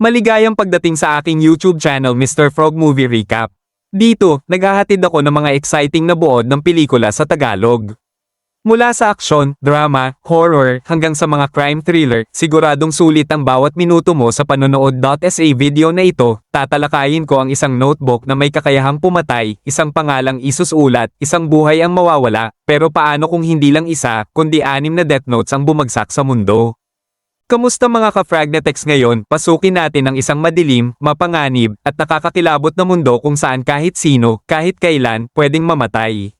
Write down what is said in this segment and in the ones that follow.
Maligayang pagdating sa aking YouTube channel Mr. Frog Movie Recap. Dito, naghahatid ako ng mga exciting na buod ng pelikula sa Tagalog. Mula sa aksyon, drama, horror, hanggang sa mga crime thriller, siguradong sulit ang bawat minuto mo sa panonood. Sa video na ito, tatalakayin ko ang isang notebook na may kakayahang pumatay, isang pangalang isusulat, isang buhay ang mawawala, pero paano kung hindi lang isa, kundi anim na death notes ang bumagsak sa mundo? Kamusta mga ka-Fragnetex ngayon? Pasukin natin ang isang madilim, mapanganib, at nakakakilabot na mundo kung saan kahit sino, kahit kailan, pwedeng mamatay.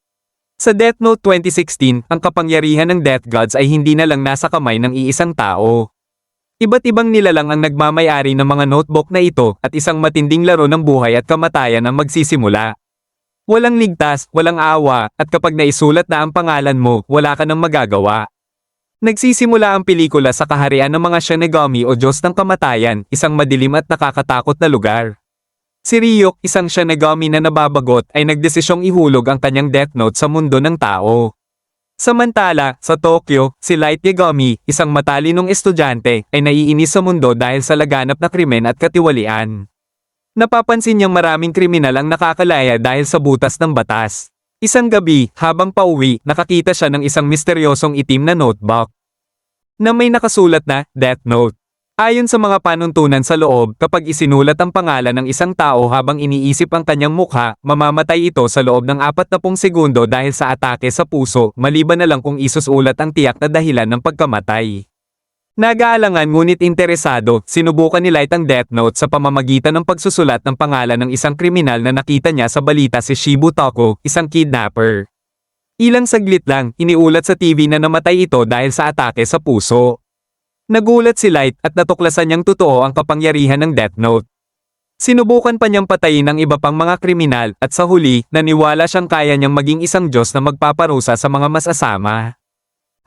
Sa Death Note 2016, ang kapangyarihan ng Death Gods ay hindi na lang nasa kamay ng iisang tao. Iba't ibang nilalang ang nagmamayari ng mga notebook na ito at isang matinding laro ng buhay at kamatayan ang magsisimula. Walang ligtas, walang awa, at kapag naisulat na ang pangalan mo, wala ka nang magagawa. Nagsisimula ang pelikula sa kaharian ng mga Shinigami o Diyos ng Kamatayan, isang madilim at nakakatakot na lugar. Si Ryuk, isang Shinigami na nababagot, ay nagdesisyong ihulog ang kanyang Death Note sa mundo ng tao. Samantala, sa Tokyo, si Light Yagami, isang matalinong estudyante, ay naiinis sa mundo dahil sa laganap na krimen at katiwalian. Napapansin niyang maraming kriminal ang nakakalaya dahil sa butas ng batas. Isang gabi, habang pauwi, nakakita siya ng isang misteryosong itim na notebook. Na may nakasulat na, Death Note. Ayon sa mga panuntunan sa loob, kapag isinulat ang pangalan ng isang tao habang iniisip ang kanyang mukha, mamamatay ito sa loob ng 40 segundo dahil sa atake sa puso, maliban na lang kung isusulat ang tiyak na dahilan ng pagkamatay. Nag-aalangan ngunit interesado, sinubukan ni Light ang Death Note sa pamamagitan ng pagsusulat ng pangalan ng isang kriminal na nakita niya sa balita si Shibu Toko, isang kidnapper. Ilang saglit lang, iniulat sa TV na namatay ito dahil sa atake sa puso. Nagulat si Light at natuklasan niyang totoo ang kapangyarihan ng Death Note. Sinubukan pa niyang patayin ang iba pang mga kriminal at sa huli, naniwala siyang kaya niyang maging isang Diyos na magpaparusa sa mga masasama.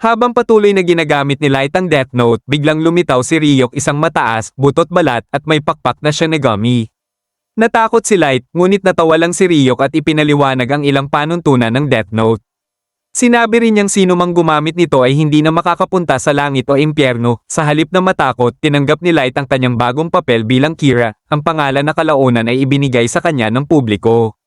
Habang patuloy na ginagamit ni Light ang Death Note, biglang lumitaw si Ryuk isang mataas, butot balat at may pakpak na Shinigami. Natakot si Light, ngunit natawa lang si Ryuk at ipinaliwanag ang ilang panuntunan ng Death Note. Sinabi rin niyang sino mang gumamit nito ay hindi na makakapunta sa langit o impyerno. Sa halip na matakot, tinanggap ni Light ang kanyang bagong papel bilang Kira. Ang pangalan na kalaunan ay ibinigay sa kanya ng publiko.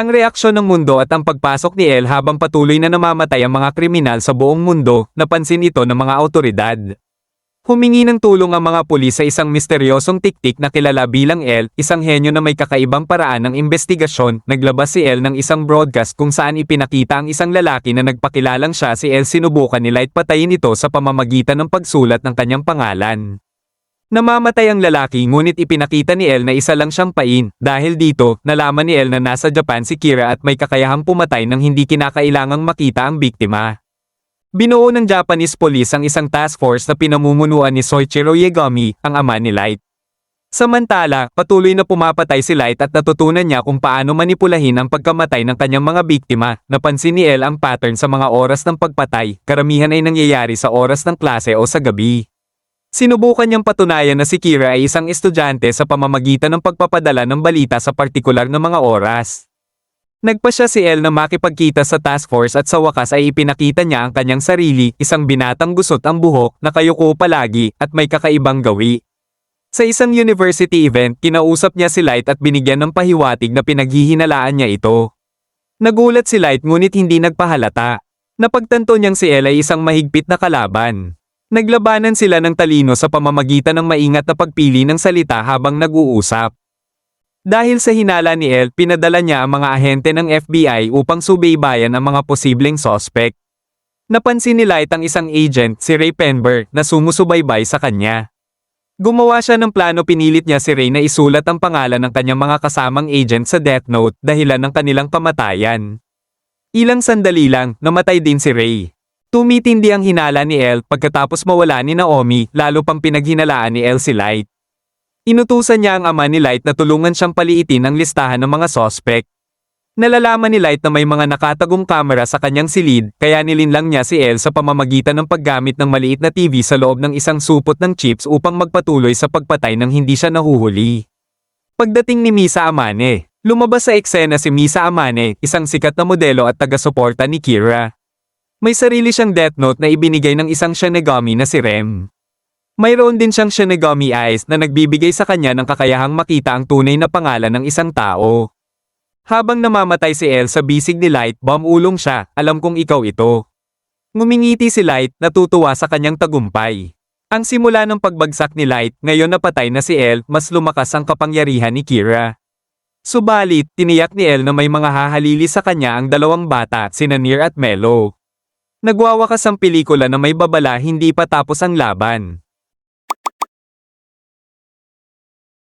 Ang reaksyon ng mundo at ang pagpasok ni El habang patuloy na namamatay ang mga kriminal sa buong mundo, napansin ito ng mga autoridad. Humingi ng tulong ang mga pulis sa isang misteryosong tiktik na kilala bilang El, isang henyo na may kakaibang paraan ng investigasyon. Naglabas si El ng isang broadcast kung saan ipinakita ang isang lalaki na nagpakilalang siya si El sinubukan ni Light patayin ito sa pamamagitan ng pagsulat ng kanyang pangalan. Namamatay ang lalaki ngunit ipinakita ni El na isa lang siyang pain. Dahil dito, nalaman ni El na nasa Japan si Kira at may kakayahang pumatay nang hindi kinakailangang makita ang biktima. Binuo ng Japanese police ang isang task force na pinamumunuan ni Soichiro Yagami, ang ama ni Light. Samantala, patuloy na pumapatay si Light at natutunan niya kung paano manipulahin ang pagkamatay ng kanyang mga biktima. Napansin ni El ang pattern sa mga oras ng pagpatay, karamihan ay nangyayari sa oras ng klase o sa gabi. Sinubukan niyang patunayan na si Kira ay isang estudyante sa pamamagitan ng pagpapadala ng balita sa partikular na mga oras. Nagpa siya si El na makipagkita sa task force at sa wakas ay ipinakita niya ang kanyang sarili, isang binatang gusot ang buhok, nakayuko palagi, at may kakaibang gawi. Sa isang university event, kinausap niya si Light at binigyan ng pahiwatig na pinaghihinalaan niya ito. Nagulat si Light ngunit hindi nagpahalata. Napagtanto niyang si El ay isang mahigpit na kalaban. Naglabanan sila ng talino sa pamamagitan ng maingat na pagpili ng salita habang nag-uusap. Dahil sa hinala ni El, pinadala niya ang mga ahente ng FBI upang subaybayan ang mga posibleng sospek. Napansin ni Light ang isang agent, si Ray Penber, na sumusubaybay sa kanya. Gumawa siya ng plano pinilit niya si Ray na isulat ang pangalan ng kanyang mga kasamang agent sa Death Note dahilan ng kanilang kamatayan. Ilang sandali lang, namatay din si Ray. Tumitindi ang hinala ni El pagkatapos mawala ni Naomi, lalo pang pinaghinalaan ni El si Light. Inutusan niya ang ama ni Light na tulungan siyang paliitin ang listahan ng mga sospek. Nalalaman ni Light na may mga nakatagong kamera sa kanyang silid, kaya nilinlang niya si El sa pamamagitan ng paggamit ng maliit na TV sa loob ng isang supot ng chips upang magpatuloy sa pagpatay nang hindi siya nahuhuli. Pagdating ni Misa Amane, lumabas sa eksena si Misa Amane, isang sikat na modelo at taga-suporta ni Kira. May sarili siyang death note na ibinigay ng isang Shinigami na si Rem. Mayroon din siyang Shinigami Eyes na nagbibigay sa kanya ng kakayahang makita ang tunay na pangalan ng isang tao. Habang namamatay si El sa bisig ni Light, bumulong siya, alam kong ikaw ito. Ngumingiti si Light, natutuwa sa kanyang tagumpay. Ang simula ng pagbagsak ni Light, ngayon napatay na si El, mas lumakas ang kapangyarihan ni Kira. Subalit, tiniyak ni El na may mga hahalili sa kanya ang dalawang bata, sina Nir at Melo. Nagwawakas ang pelikula na may babala hindi pa tapos ang laban.